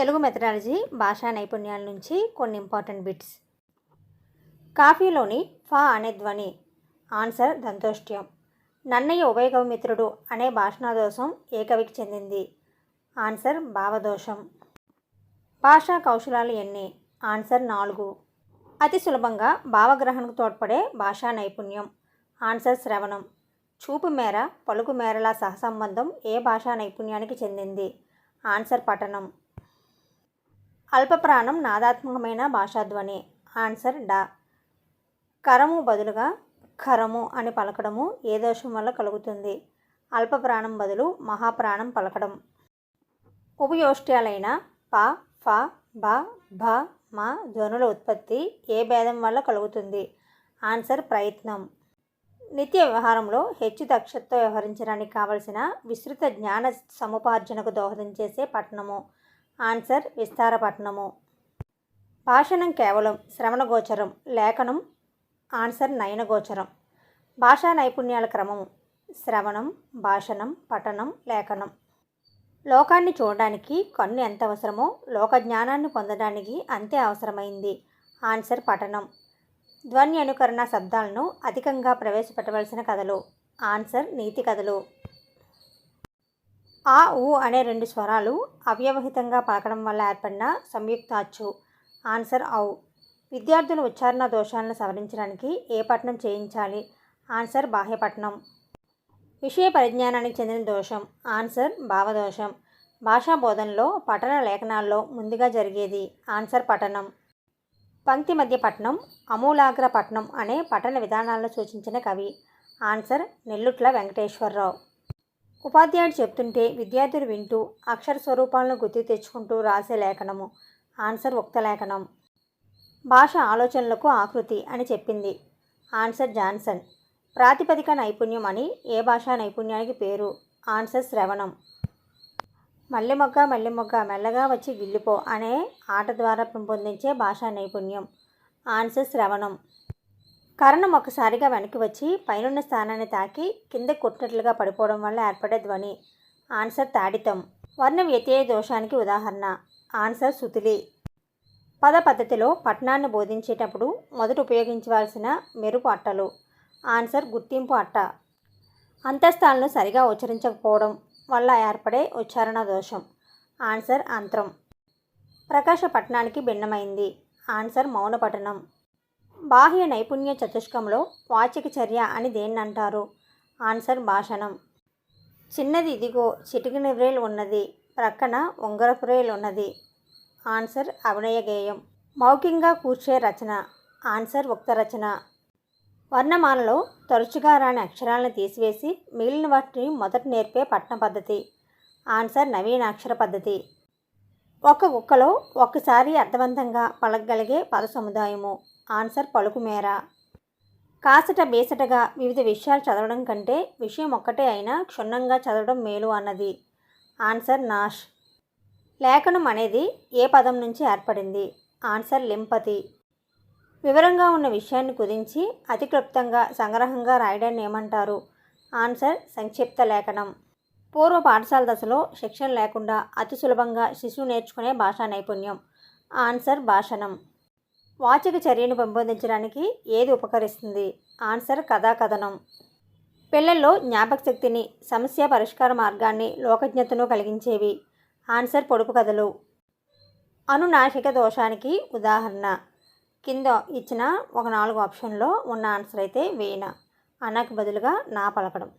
Telugu methodology భాషా నైపుణ్యాల నుంచి కొన్ని ఇంపార్టెంట్ బిట్స్. కాఫీలోని ఫా అనే ధ్వని ఆన్సర్ దంతోష్ట్యం. నన్నయ్య ఉభయకవిమిత్రుడు అనే భాషణాదోషం ఏ కవికి చెందింది. ఆన్సర్ భావదోషం. భాషా కౌశలాలు ఎన్ని? ఆన్సర్ నాలుగు. అతి సులభంగా భావగ్రహణకు తోడ్పడే భాషా నైపుణ్యం. ఆన్సర్ శ్రవణం. చూపు మేర పలుకు మేరల సహసంబంధం ఏ భాషా నైపుణ్యానికి చెందింది? ఆన్సర్ పఠనం. అల్పప్రాణం నాదాత్మకమైన భాషాధ్వని. ఆన్సర్ డా. కరము బదులుగా ఖరము అని పలకడము ఏ దోషం వల్ల కలుగుతుంది? అల్పప్రాణం బదులు మహాప్రాణం పలకడం. ఉపయోష్ట్యాలైన ప ఫ బ భ మ ధ్వనుల ఉత్పత్తి ఏ భేదం వల్ల కలుగుతుంది? ఆన్సర్ ప్రయత్నం. నిత్య వ్యవహారంలో హెచ్చు దక్షతతో వ్యవహరించడానికి కావలసిన విస్తృత జ్ఞాన సముపార్జనకు దోహదం చేసే పట్టణము. ఆన్సర్ విస్తారపట్నము. భాషణం కేవలం శ్రవణగోచరం లేఖనం ఆన్సర్ నయనగోచరం భాషా నైపుణ్యాల క్రమం శ్రవణం భాషణం పఠనం లేఖనం. లోకాన్ని చూడడానికి కన్ను ఎంత అవసరమో లోక జ్ఞానాన్ని పొందడానికి అంతే అవసరమైంది. ఆన్సర్ పఠనం. ధ్వని అనుకరణ శబ్దాలను అధికంగా ప్రవేశపెట్టవలసిన కథలు. ఆన్సర్ నీతి కథలు. ఆ ఊ అనే రెండు స్వరాలు అవ్యవహితంగా పలకడం వల్ల ఏర్పడిన సంయుక్త అచ్చు ఆన్సర్ అవు విద్యార్థుల ఉచ్చారణ దోషాలను సవరించడానికి ఏ పఠనం చేయించాలి? ఆన్సర్ బాహ్యపట్నం. విషయ పరిజ్ఞానానికి చెందిన దోషం. ఆన్సర్ భావదోషం. భాషా బోధనలో పఠన లేఖనాల్లో ముందుగా జరిగేది ఆన్సర్ పఠనం. పంక్తి మధ్య పట్నం అమూలాగ్ర పట్నం అనే పఠన విధానాలను సూచించిన కవి. ఆన్సర్ నెల్లుట్ల వెంకటేశ్వరరావు. ఉపాధ్యాయుడు చెప్తుంటే విద్యార్థులు వింటూ అక్షర స్వరూపాలను గుర్తు తెచ్చుకుంటూ రాసే లేఖనము. ఆన్సర్ ఉక్త లేఖనం. భాష ఆలోచనలకు ఆకృతి అని చెప్పింది. Answer Johnson. ప్రాతిపదిక నైపుణ్యం అని ఏ భాషా నైపుణ్యానికి పేరు? ఆన్సర్ శ్రవణం. మల్లెమొగ్గ మల్లెమొగ్గ మెల్లగా వచ్చి గిల్లిపో అనే ఆట ద్వారా పెంపొందించే భాషా నైపుణ్యం. ఆన్సర్ శ్రవణం. కరణం ఒకసారిగా వెనక్కి వచ్చి పైనున్న స్థానాన్ని తాకి కింద కొట్టినట్లుగా పడిపోవడం వల్ల ఏర్పడే ధ్వని. ఆన్సర్ తాడితం. వర్ణ వ్యత్యయ దోషానికి ఉదాహరణ. ఆన్సర్ సుతిలి. పద పద్ధతిలో పట్టణాన్ని బోధించేటప్పుడు మొదట ఉపయోగించవలసిన మెరుపు అట్టలు. ఆన్సర్ గుర్తింపు అట్ట. అంతస్థాలను సరిగా ఉచ్చరించకపోవడం వల్ల ఏర్పడే ఉచ్చారణ దోషం. ఆన్సర్ అంత్రం. ప్రకాశ పట్టణానికి భిన్నమైంది. ఆన్సర్ మౌన పఠనం. బాహ్య నైపుణ్య చతుష్కంలో వాచిక చర్య అని దేన్నంటారు? ఆన్సర్ భాషణం. చిన్నది ఇదిగో చిటికిన వ్రేలు ఉన్నది. ప్రక్కన ఉంగరపు రేల్ ఉన్నది. ఆన్సర్ అభినయ గేయం. మౌఖికంగా కూర్చే రచన. ఆన్సర్ ఉక్త రచన. వర్ణమాలలో తరచుగా రాని అక్షరాలను తీసివేసి మిగిలిన వాటిని మొదట నేర్పే పట్టణ పద్ధతి. ఆన్సర్ నవీన అక్షర పద్ధతి. ఒక కుక్కలో ఒక్కసారి అర్థవంతంగా పలకగలిగే పద సముదాయము ఆన్సర్ పలుకుమేర. కాసట బేసటగా వివిధ విషయాలు చదవడం కంటే విషయం ఒక్కటే అయినా క్షుణ్ణంగా చదవడం మేలు అన్నది. Answer Nash. లేఖనం అనేది ఏ పదం నుంచి ఏర్పడింది? ఆన్సర్ లింపతి. వివరంగా ఉన్న విషయాన్ని కుదించి అతి క్లుప్తంగా సంగ్రహంగా రాయడాన్ని ఏమంటారు? ఆన్సర్ సంక్షిప్త లేఖనం. పూర్వ పాఠశాల దశలో శిక్షణ లేకుండా అతి సులభంగా శిశువు నేర్చుకునే భాషా నైపుణ్యం. ఆన్సర్ భాషణం. వాచక చర్యను పెంపొందించడానికి ఏది ఉపకరిస్తుంది? ఆన్సర్ కథాకథనం. పిల్లల్లో జ్ఞాపక శక్తిని సమస్య పరిష్కార మార్గాన్ని లోకజ్ఞతను కలిగించేవి. ఆన్సర్ పొడుపు కథలు. అనునాశిక దోషానికి ఉదాహరణ. కింద ఇచ్చిన ఒక నాలుగు ఆప్షన్లో ఉన్న ఆన్సర్ అయితే వీణ అన్నకు బదులుగా నా పలకడం.